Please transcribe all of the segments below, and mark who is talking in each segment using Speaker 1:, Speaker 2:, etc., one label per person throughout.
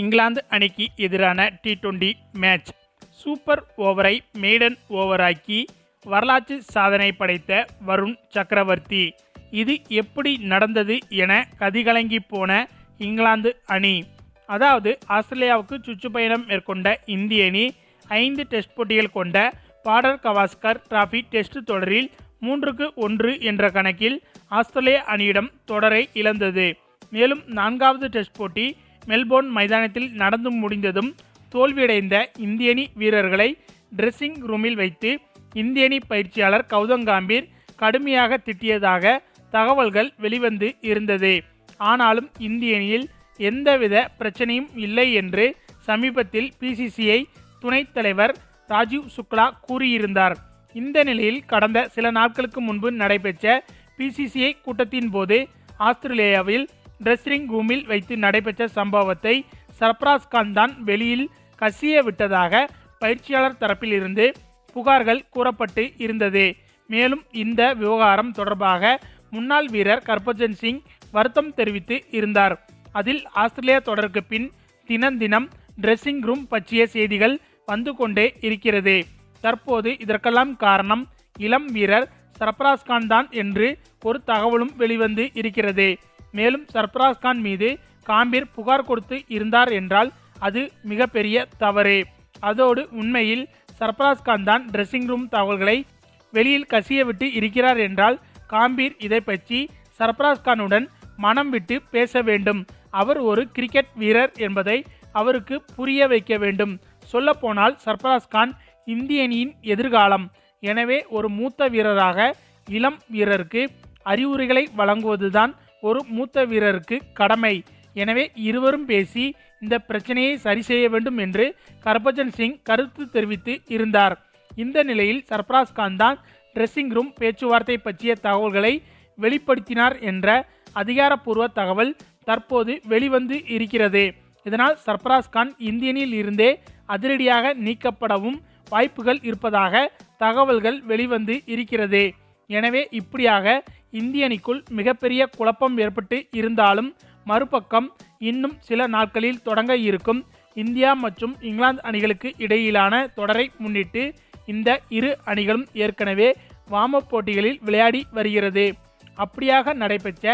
Speaker 1: இங்கிலாந்து அணிக்கு எதிரான T twenty match super ஓவரை மெய்டன் ஓவராக்கி வரலாற்று சாதனை படைத்த வருண் சக்கரவர்த்தி. இது எப்படி நடந்தது என கதிகலங்கி போன இங்கிலாந்து அணி. அதாவது ஆஸ்திரேலியாவுக்கு சுற்றுப்பயணம் மேற்கொண்ட இந்திய அணி ஐந்து டெஸ்ட் போட்டிகள் கொண்ட பாடர் கவாஸ்கர் டிராஃபி டெஸ்ட் தொடரில் மூன்றுக்கு ஒன்று என்ற கணக்கில் ஆஸ்திரேலிய அணியிடம் தொடரை இழந்தது. மேலும் நான்காவது டெஸ்ட் போட்டி மெல்போர்ன் மைதானத்தில் நடந்து முடிந்ததும் தோல்வியடைந்த இந்தியணி வீரர்களை ட்ரெஸ்ஸிங் ரூமில் வைத்து இந்தியணி பயிற்சியாளர் கௌதம் காம்பீர் கடுமையாக திட்டியதாக தகவல்கள் வெளிவந்து இருந்தது. ஆனாலும் இந்தியணியில் எந்தவித பிரச்சனையும் இல்லை என்று சமீபத்தில் பிசிசிஐ துணைத் தலைவர் ராஜீவ் சுக்லா கூறியிருந்தார். இந்த நிலையில் கடந்த சில நாட்களுக்கு முன்பு நடைபெற்ற பிசிசிஐ கூட்டத்தின் போது ஆஸ்திரேலியாவில் ட்ரெஸ்ஸிங் ரூமில் வைத்து நடைபெற்ற சம்பவத்தை சர்ப்ராஸ் கான் தான் வெளியில் கசிய விட்டதாக பயிற்சியாளர் தரப்பிலிருந்து புகார்கள் கூறப்பட்டு இருந்தது. மேலும் இந்த விவகாரம் தொடர்பாக முன்னாள் வீரர் கர்பஜன் சிங் வருத்தம் தெரிவித்து இருந்தார். அதில் ஆஸ்திரேலியா தொடருக்கு பின் தினம் தினம் ட்ரெஸ்ஸிங் ரூம் பற்றிய செய்திகள் வந்து கொண்டே இருக்கிறது. தற்போது இதற்கெல்லாம் காரணம் இளம் வீரர் சர்பராஸ் கான் தான் என்று ஒரு தகவலும் வெளிவந்து இருக்கிறது. மேலும் சர்பராஸ் கான் மீது காம்பீர் புகார் கொடுத்து இருந்தார் என்றால் அது மிகப்பெரிய தவறு. அதோடு உண்மையில் சர்பராஸ் கான் தான் ட்ரெஸ்ஸிங் ரூம் தகவல்களை வெளியில் கசிய விட்டு இருக்கிறார் என்றால் காம்பீர் இதை பற்றி சர்பராஸ் கானுடன் மனம் விட்டு பேச வேண்டும். அவர் ஒரு கிரிக்கெட் வீரர் என்பதை அவருக்கு புரிய வைக்க வேண்டும். சொல்லப்போனால் சர்பராஸ் கான் இந்திய அணியின் எதிர்காலம். எனவே ஒரு மூத்த வீரராக இளம் வீரருக்கு அறிவுரைகளை வழங்குவதுதான் ஒரு மூத்த வீரருக்கு கடமை. எனவே இருவரும் பேசி இந்த பிரச்சனையை சரி செய்ய வேண்டும் என்று கர்பஜன் சிங் கருத்து தெரிவித்து இருந்தார். இந்த நிலையில் சர்பராஸ் கான் தான் ட்ரெஸ்ஸிங் ரூம் பேச்சுவார்த்தை பற்றிய தகவல்களை வெளிப்படுத்தினார் என்ற அதிகாரப்பூர்வ தகவல் தற்போது வெளிவந்து இருக்கிறது. இதனால் சர்பராஸ் கான் இந்தியனில் இருந்தே அதிரடியாக நீக்கப்படவும் வாய்ப்புகள் இருப்பதாக தகவல்கள் வெளிவந்து இருக்கிறது. எனவே இப்படியாக இந்திய அணிக்குள் மிகப்பெரிய குழப்பம் ஏற்பட்டு இருந்தாலும் மறுபக்கம் இன்னும் சில நாட்களில் தொடங்க இருக்கும் இந்தியா மற்றும் இங்கிலாந்து அணிகளுக்கு இடையிலான தொடரை முன்னிட்டு இந்த இரு அணிகளும் ஏற்கனவே வாமப் போட்டிகளில் விளையாடி வருகிறது. அப்படியாக நடைபெற்ற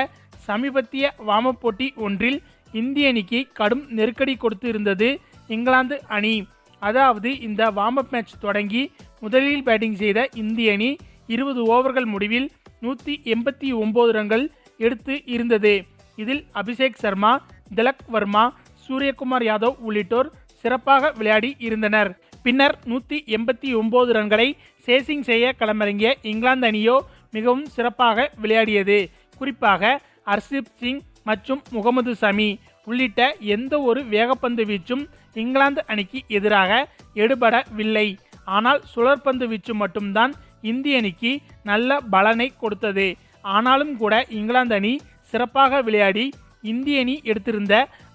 Speaker 1: சமீபத்திய வாமப் போட்டி ஒன்றில் இந்திய அணிக்கு கடும் நெருக்கடி கொடுத்து இருந்தது இங்கிலாந்து அணி. அதாவது இந்த வார்ம் மேட்ச் தொடங்கி முதலில் பேட்டிங் செய்த இந்திய அணி இருபது ஓவர்கள் முடிவில் நூற்றி எண்பத்தி ஒம்பது ரன்கள் எடுத்து இருந்தது. இதில் அபிஷேக் சர்மா திலக் வர்மா சூரியகுமார் யாதவ் உள்ளிட்டோர் சிறப்பாக விளையாடி இருந்தனர். பின்னர் நூற்றி எண்பத்தி ஒம்பது ரன்களை சேசிங் செய்ய களமிறங்கிய இங்கிலாந்து அணியோ மிகவும் சிறப்பாக விளையாடியது. குறிப்பாக ஹர்ஷிப் சிங் மற்றும் முகமது சமி உள்ளிட்ட எந்த ஒரு வேகப்பந்து வீச்சும் இங்கிலாந்து அணிக்கு எதிராக எடுபடவில்லை. ஆனால் சுழற்பந்து வீச்சு மட்டும்தான் இந்திய அணிக்கு நல்ல பலனை கொடுத்தது. ஆனாலும் கூட இங்கிலாந்து அணி சிறப்பாக விளையாடி இந்திய அணி எடுத்திருந்த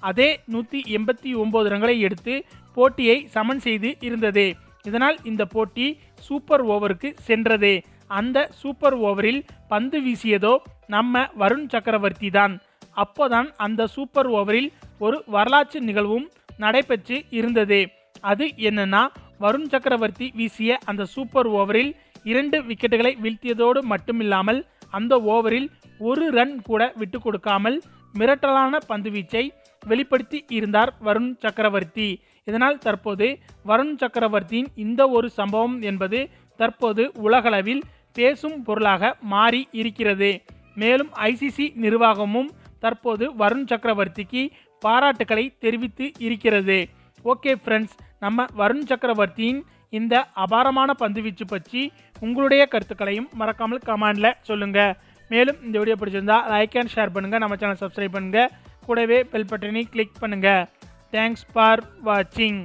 Speaker 1: அதே நூற்றி எண்பத்தி ஒம்பது ரன்களை எடுத்து போட்டியை சமன் செய்து இருந்தது. இதனால் இந்த போட்டி சூப்பர் ஓவருக்கு சென்றது. அந்த சூப்பர் ஓவரில் பந்து வீசியதோ நம்ம வருண் சக்கரவர்த்தி தான். அப்போதான் அந்த சூப்பர் ஓவரில் ஒரு வரலாற்று நிகழ்வும் நடைபெற்று இருந்தது. அது என்னன்னா வருண் சக்கரவர்த்தி வீசிய அந்த சூப்பர் ஓவரில் இரண்டு விக்கெட்டுகளை வீழ்த்தியதோடு மட்டுமில்லாமல் அந்த ஓவரில் ஒரு ரன் கூட விட்டு கொடுக்காமல் மிரட்டலான பந்துவீச்சை வெளிப்படுத்தி இருந்தார் வருண் சக்கரவர்த்தி. இதனால் தற்போது வருண் சக்கரவர்த்தியின் இந்த ஒரு சம்பவம் என்பது தற்போது உலகளவில் பேசும் பொருளாக மாறி இருக்கிறது. மேலும் ஐசிசி நிர்வாகமும் தற்போது வருண் சக்கரவர்த்திக்கு பாராட்டுக்களை தெரிவித்து இருக்கிறது. ஓகே ஃப்ரெண்ட்ஸ் நம்ம வருண் சக்கரவர்த்தியின் இந்த அபாரமான பந்துவீச்சு பற்றி உங்களுடைய கருத்துக்களையும் மறக்காமல் கமெண்டில் சொல்லுங்கள் மேலும் இந்த வீடியோ பிடிச்சிருந்தா லைக் அண்ட் ஷேர் பண்ணுங்கள் நம்ம சேனல் சப்ஸ்கிரைப் பண்ணுங்கள் கூடவே பெல் பட்டனை கிளிக் பண்ணுங்கள் தேங்க்ஸ் ஃபார் வாட்சிங்